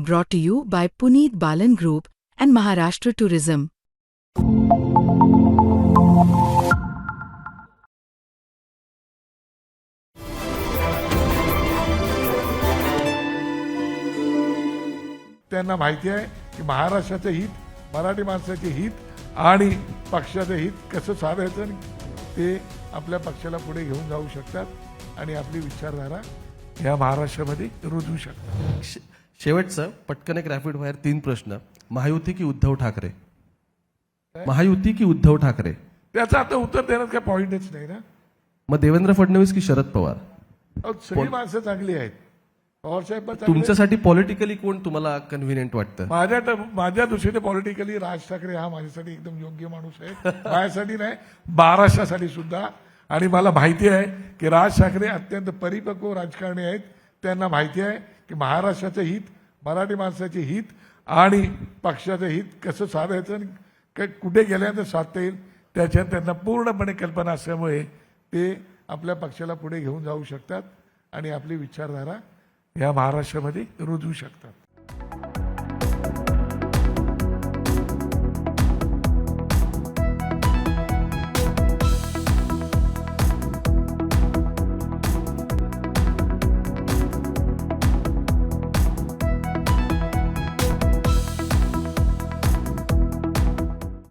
brought to you by Puneet Balan Group and Maharashtra Tourism. त्यांना माहिती आहे की महाराष्ट्राचं हित मराठी माणसाचे हित आणि पक्षाचं हित कसं साधायचं ते आपल्या पक्षाला पुढे घेऊन जाऊ शकतात आणि आपली विचारधारा या महाराष्ट्रामध्ये रुजवू शकतात शेवटचं पटकन एक रॅपिड फायर तीन प्रश्न. महायुती की उद्धव ठाकरे? महायुती की उद्धव ठाकरे? त्याचं आता उत्तर देण्यात काही पॉईंटच नाही ना? मग देवेंद्र फडणवीस की शरद पवार? अहो, सगळी माणसं चांगली आहेत. पवारसाहेब पण चांगले आहेत. तुमच्यासाठी पॉलिटिकली कोण तुम्हाला कन्व्हिनियंट वाटतं? माझ्या ट- माझ्या दृष्टीने पॉलिटिकली राज ठाकरे हा माझ्यासाठी एकदम योग्य माणूस आहे. माझ्यासाठी नाही महाराष्ट्रासाठी सुद्धा. आणि मला माहिती आहे की राज ठाकरे अत्यंत परिपक्व राजकारणी आहेत. त्यांना माहिती आहे की महाराष्ट्राचं हित मराठी माणसाचे हित आणि पक्षाचं हित कसं साधायचं आणि कुठे गेल्यानंतर साधता येईल त्याच्यात त्यांना पूर्णपणे कल्पना असल्यामुळे ते आपल्या पक्षाला पुढे घेऊन जाऊ शकतात आणि आपली विचारधारा या महाराष्ट्रामध्ये रुजवू शकतात.